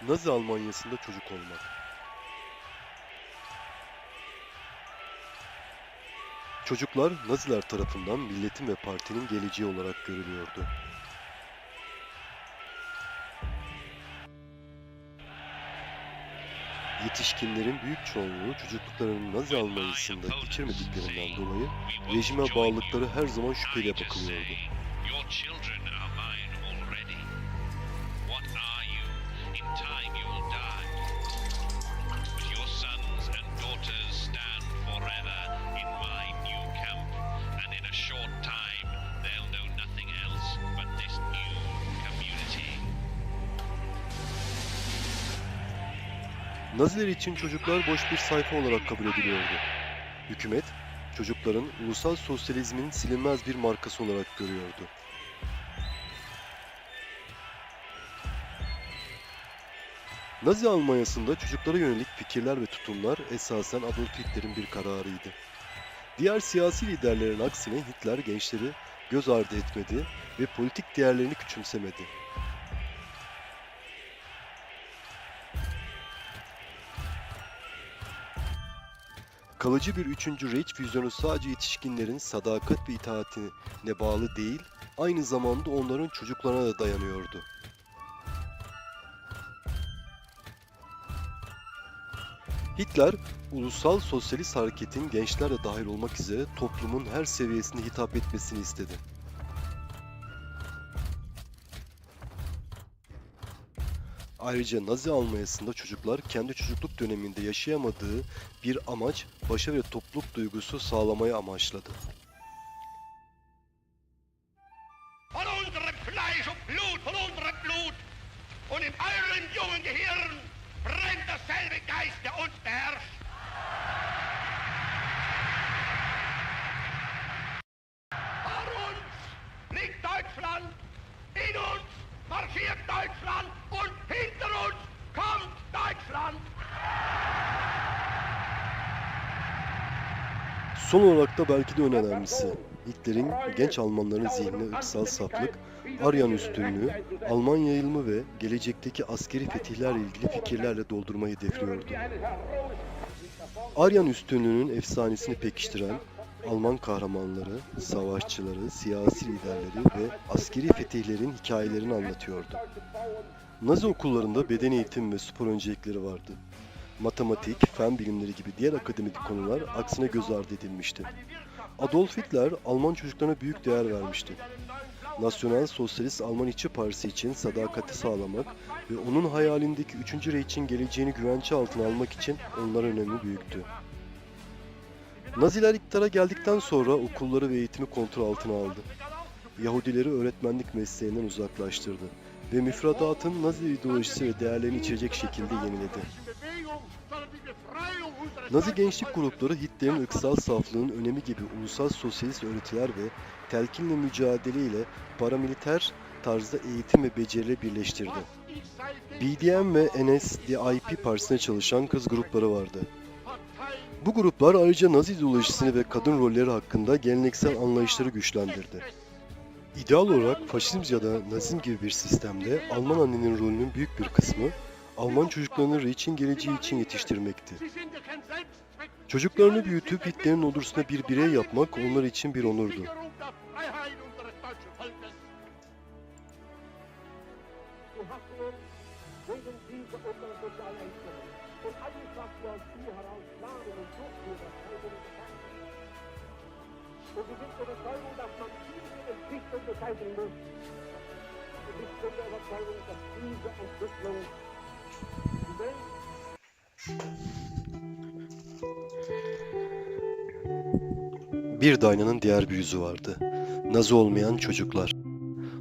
Nazi Almanyası'nda çocuk olmak. Çocuklar Naziler tarafından milletin ve partinin geleceği olarak görülüyordu. Yetişkinlerin büyük çoğunluğu çocukluklarını Nazi Almanyası'nda geçirmediklerinden dolayı rejime bağlılıkları her zaman şüpheyle bakılıyordu. Naziler için çocuklar boş bir sayfa olarak kabul ediliyordu. Hükümet, çocukların ulusal sosyalizmin silinmez bir markası olarak görüyordu. Nazi Almanyası'nda çocuklara yönelik fikirler ve tutumlar esasen Adolf Hitler'in bir kararıydı. Diğer siyasi liderlerin aksine Hitler gençleri göz ardı etmedi ve politik değerlerini küçümsemedi. Kalıcı bir üçüncü Reich vizyonu sadece yetişkinlerin sadakat ve itaatine bağlı değil, aynı zamanda onların çocuklarına da dayanıyordu. Hitler, ulusal sosyalist hareketin gençler de dahil olmak üzere toplumun her seviyesine hitap etmesini istedi. Ayrıca Nazi Almanyası'nda çocuklar kendi çocukluk döneminde yaşayamadığı bir amaç, başarı ve topluluk duygusu sağlamayı amaçladı. Und in euren jungen Gehirn brennt derselbe Geist, der uns beherrscht. Son olarak da belki de en önemlisi, Hitler'in genç Almanların zihnine ırksal saflık, Aryan üstünlüğü, Alman yayılımı ve gelecekteki askeri fetihlerle ilgili fikirlerle doldurmayı hedefliyordu. Aryan üstünlüğünün efsanesini pekiştiren Alman kahramanları, savaşçıları, siyasi liderleri ve askeri fetihlerin hikayelerini anlatıyordu. Nazi okullarında beden eğitimi ve spor öncelikleri vardı. Matematik, fen bilimleri gibi diğer akademik konular aksine göz ardı edilmişti. Adolf Hitler Alman çocuklarına büyük değer vermişti. Nasyonel Sosyalist Alman İşçi Partisi için sadakati sağlamak ve onun hayalindeki 3. Reich'in geleceğini güvence altına almak için onların önemi büyüktü. Naziler iktidara geldikten sonra okulları ve eğitimi kontrol altına aldı. Yahudileri öğretmenlik mesleğinden uzaklaştırdı ve müfredatın Nazi ideolojisi ve değerlerini içerecek şekilde yeniledi. Nazi gençlik grupları Hitler'in ırksal saflığın önemi gibi ulusal sosyalist öğretiler ve telkinle mücadele ile paramiliter tarzda eğitim ve becerileri birleştirdi. BDM ve NSDAP partisine çalışan kız grupları vardı. Bu gruplar ayrıca Nazi ideolojisini ve kadın rolleri hakkında geleneksel anlayışları güçlendirdi. İdeal olarak faşizm ya da nazizm gibi bir sistemde Alman annenin rolünün büyük bir kısmı Alman çocuklarını Reich'in geleceği için yetiştirmekti. Çocuklarını büyütüp Hitler'in ordusuna bir birey yapmak onlar için bir onurdu. und wir sind der Überzeugung, dass man diese Entwicklung beseitigen muss. İch bin der Überzeugung, dass diese Entwicklung Bir de aynanın diğer bir yüzü vardı. Nazi olmayan çocuklar.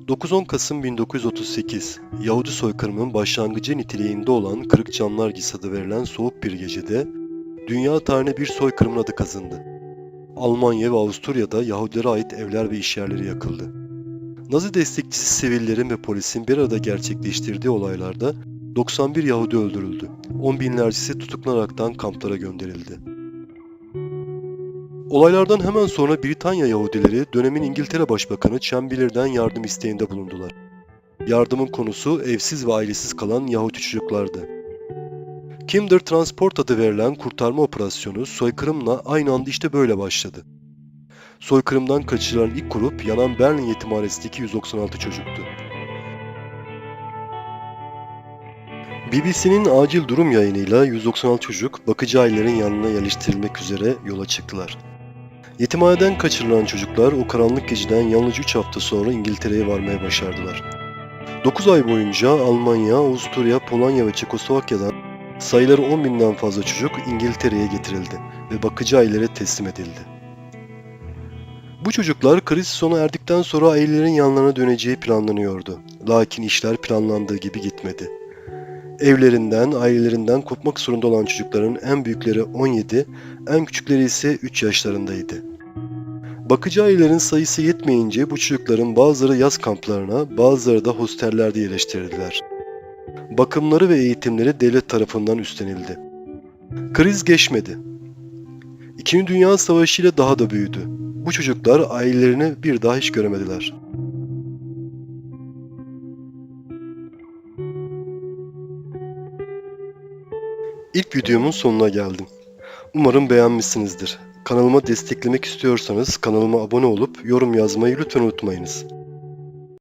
9-10 Kasım 1938, Yahudi soykırımının başlangıcı niteliğinde olan Kırık Camlar Gis adı verilen soğuk bir gecede, dünya tarihine bir soykırımın adı kazındı. Almanya ve Avusturya'da Yahudilere ait evler ve işyerleri yakıldı. Nazi destekçisi sivillerin ve polisin bir arada gerçekleştirdiği olaylarda 91 Yahudi öldürüldü. On binlercesi tutuklanaraktan kamplara gönderildi. Olaylardan hemen sonra Britanya Yahudileri dönemin İngiltere Başbakanı Chamberlain'den yardım isteğinde bulundular. Yardımın konusu evsiz ve ailesiz kalan Yahudi çocuklardı. Kinder Transport adı verilen kurtarma operasyonu soykırımla aynı anda işte böyle başladı. Soykırımdan kaçırılan ilk grup yanan Berlin yetimhanesindeki 196 çocuktu. BBC'nin acil durum yayınıyla 196 çocuk bakıcı ailelerin yanına yerleştirilmek üzere yola çıktılar. Yetimhaneden kaçırılan çocuklar o karanlık geceden yalnızca 3 hafta sonra İngiltere'ye varmaya başardılar. 9 ay boyunca Almanya, Avusturya, Polonya ve Çekoslovakya'dan sayıları 10 binden fazla çocuk İngiltere'ye getirildi ve bakıcı ailelere teslim edildi. Bu çocuklar kriz sona erdikten sonra ailelerin yanlarına döneceği planlanıyordu. Lakin işler planlandığı gibi gitmedi. Evlerinden, ailelerinden kopmak zorunda olan çocukların en büyükleri 17, en küçükleri ise 3 yaşlarındaydı. Bakıcı ailelerin sayısı yetmeyince bu çocukların bazıları yaz kamplarına, bazıları da hostellerde yerleştirildiler. Bakımları ve eğitimleri devlet tarafından üstlenildi. Kriz geçmedi. İkinci Dünya Savaşı ile daha da büyüdü. Bu çocuklar ailelerini bir daha hiç göremediler. İlk videomun sonuna geldim. Umarım beğenmişsinizdir. Kanalıma desteklemek istiyorsanız kanalıma abone olup yorum yazmayı lütfen unutmayınız.